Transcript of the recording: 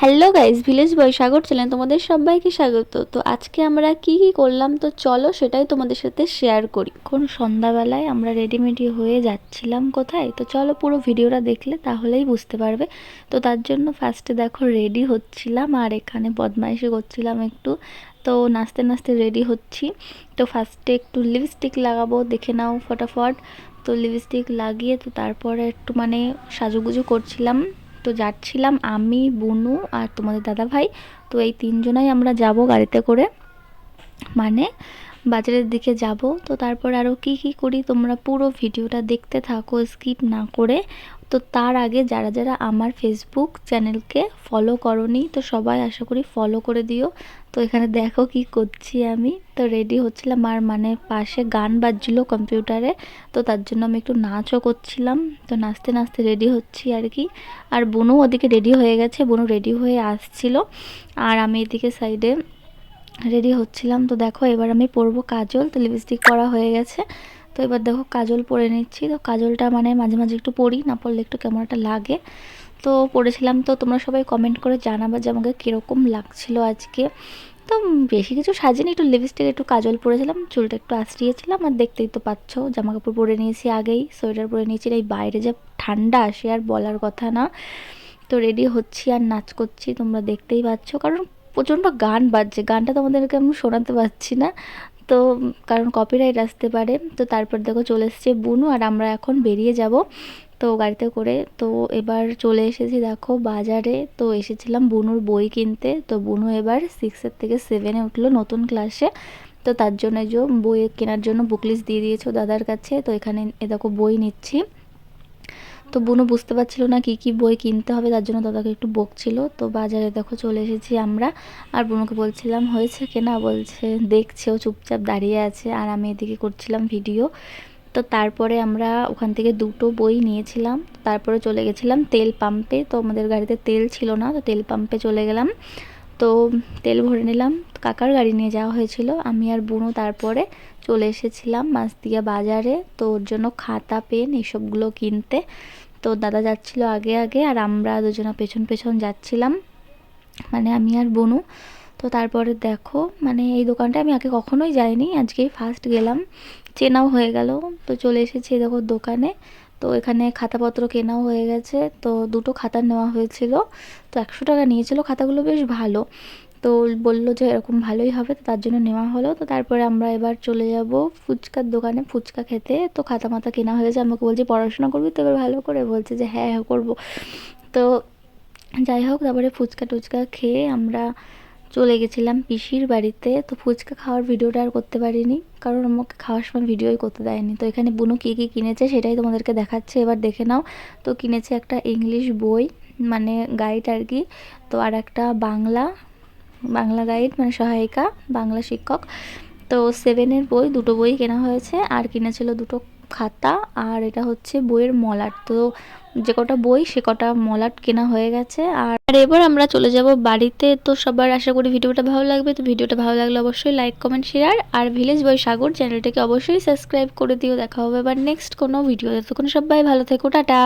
Hello guys village boy Sagar ছিলেন তোমাদের সবাইকে স্বাগত। তো আজকে আমরা কি কি করলাম? তো চলো সেটাই তোমাদের সাথে শেয়ার করি। কোন সন্ধ্যাবেলায় আমরা রেডিমেডি হয়ে যাচ্ছিলাম কোথায়? তো চলো পুরো ভিডিওটা দেখলে তাহলেই বুঝতে পারবে। তো তার জন্য ফার্স্টে দেখো রেডি হচ্ছিলাম আর এখানে বদমাইশি করছিলাম একটু। তো নাচতে নাচতে রেডি হচ্ছি। তো ফার্স্টে একটু লিপস্টিক লাগাবো, দেখে নাও ফটাফট। তো লিপস্টিক লাগিয়ে তো তারপরে একটু মানে সাজুগুজু করছিলাম। তো যাচ্ছিলাম আমি, বুনু আর তোমাদের দাদা ভাই তো এই তিনজনাই আমরা যাব গাড়িতে করে। মানে বাজারের দিকে যাব। তো তারপর আরও কি কি করি তোমরা পুরো ভিডিওটা দেখতে থাকো, স্কিপ না করে। তো তার আগে যারা যারা আমার ফেসবুক চ্যানেলকে ফলো করনি, তো সবাই আশা করি ফলো করে দিও। তো এখানে দেখো কি করছি আমি। তো রেডি হচ্ছিলাম আর মানে পাশে গান বাজছিল কম্পিউটারে তো তার জন্য আমি একটু নাচও করছিলাম। তো নাচতে নাচতে রেডি হচ্ছি আর কি। আর বোনও ওদিকে রেডি হয়ে গেছে বোনও রেডি হয়ে আসছিল। আর আমি এদিকে সাইডে রেডি হচ্ছিলাম। তো দেখো এবার আমি পরবো কাজল, তো লিপস্টিক করা হয়ে গেছে। তো এবার দেখো কাজল পরে নিচ্ছি। তো কাজলটা মানে মাঝে মাঝে একটু পরি না পড়লে একটু কেমন একটা লাগে। তো পড়েছিলাম, তো তোমরা সবাই কমেন্ট করে জানাবা যে আমাকে কীরকম লাগছিল আজকে। তো বেশি কিছু সাজিনি, একটু লিপস্টিক একটু কাজল পরেছিলাম, চুলটা একটু আশ্রিয়েছিলাম আর দেখতেই তো পাচ্ছ জামা কাপড় পরে নিয়েছি আগেই, সোয়েটার পরে নিয়েছি, এই বাইরে যে ঠান্ডা আসে আর বলার কথা না। তো রেডি হচ্ছি আর নাচ করছি, তোমরা দেখতেই পাচ্ছ। কারণ প্রচণ্ড গান বাজছে, গানটা তোমাদেরকে আমি শোনাতে পারছি না। তো কারণ কপিরাইট আসতে পারে। তো তারপর দেখো চলে এসছে বুনু আর আমরা এখন বেরিয়ে যাব। তো গাড়িতে করে তো এবার চলে এসেছি দেখো বাজারে। তো এসেছিলাম বুনুর বই কিনতে। তো বুনু এবার সিক্সের থেকে সেভেনে উঠল নতুন ক্লাসে তো তার জন্য যে বই কেনার জন্য বুকলিস্ট দিয়ে দিয়েছ দাদার কাছে। তো এখানে এ দেখো বই নিচ্ছি। তো বুনু বুঝতে পারছিল না কি কি বই কিনতে হবে, তার জন্য দাদাকে একটু বকছিল। তো বাজারে দেখো চলে এসেছি আমরা। আর বুনুকে বলছিলাম, হয়েছে কেনা বলছে, দেখছে, ও চুপচাপ দাঁড়িয়ে আছে। আর আমি এদিকে করছিলাম ভিডিও। তো তারপরে আমরা ওখান থেকে দুটো বই নিয়েছিলাম। তারপরে চলে গেছিলাম তেল পাম্পে। তো আমাদের গাড়িতে তেল ছিল না, তো তেল পাম্পে চলে গেলাম। তো তেল ভরে নিলাম। কাকার গাড়ি নিয়ে যাওয়া হয়েছিল। আমি আর বুনু তারপরে চলে এসেছিলাম মাছদিয়া বাজারে। তো ওর জন্য খাতা, পেন, এসবগুলো কিনতে। তো দাদা যাচ্ছিল আগে আগে আর আমরা দুজনা পেছন পেছন যাচ্ছিলাম। মানে আমি আর বনু। তো তারপরে দেখো মানে এই দোকানটা আমি আগে কখনোই যাইনি, আজকেই ফার্স্ট গেলাম। চেনাও হয়ে গেল। তো চলে এসেছি দেখো দোকানে। তো এখানে খাতাপত্র কেনাও হয়ে গেছে। তো দুটো খাতা নেওয়া হয়েছিল। তো একশো টাকা নিয়েছিল। খাতাগুলো বেশ ভালো। তো বলল যে এরকম ভালোই হবে, তো তার জন্য নেওয়া হলো। তো তারপরে আমরা এবার চলে যাব ফুচকার দোকানে ফুচকা খেতে। তো খাতা মাতা কেনা হয়েছে আমাকে বলছি, পড়াশোনা করবি তো এবার ভালো করে? বলছে যে হ্যাঁ হ্যাঁ করব। তো যাই হোক, তারপরে ফুচকা টুচকা খেয়ে আমরা চলে গেছিলাম পিসির বাড়িতে। তো ফুচকা খাওয়ার ভিডিওটা আর করতে পারিনি, কারণ আমাকে খাওয়ার সময় ভিডিওই করতে দেয়নি। তো এখানে বুনু কী কী কিনেছে সেটাই তোমাদেরকে দেখাচ্ছে, এবার দেখে নাও। তো কিনেছে একটা ইংলিশ বই মানে গাইড আর কি। তো আর একটা বাংলা বাংলা গাইড মানে সহায়িকা, বাংলা শিক্ষক। তো সেভেনের বই, দুটো বই কেনা হয়েছে। আর কিনেছিল দুটো খাতা, আর এটা হচ্ছে বইয়ের মলাট। তো যে কটা বই, সে কটা মলাট কেনা হয়ে গেছে। আর এবার আমরা চলে যাব বাড়িতে। তো সবার আশা করি ভিডিওটা ভালো লাগবে। তো ভিডিওটা ভালো লাগলে অবশ্যই লাইক কমেন্ট শেয়ার আর ভিলেজ বই সাগর চ্যানেলটাকে অবশ্যই সাবস্ক্রাইব করে দিও। দেখা হবে এবার নেক্সট কোনো ভিডিও তখন সবাই ভালো থেকো। টাটা।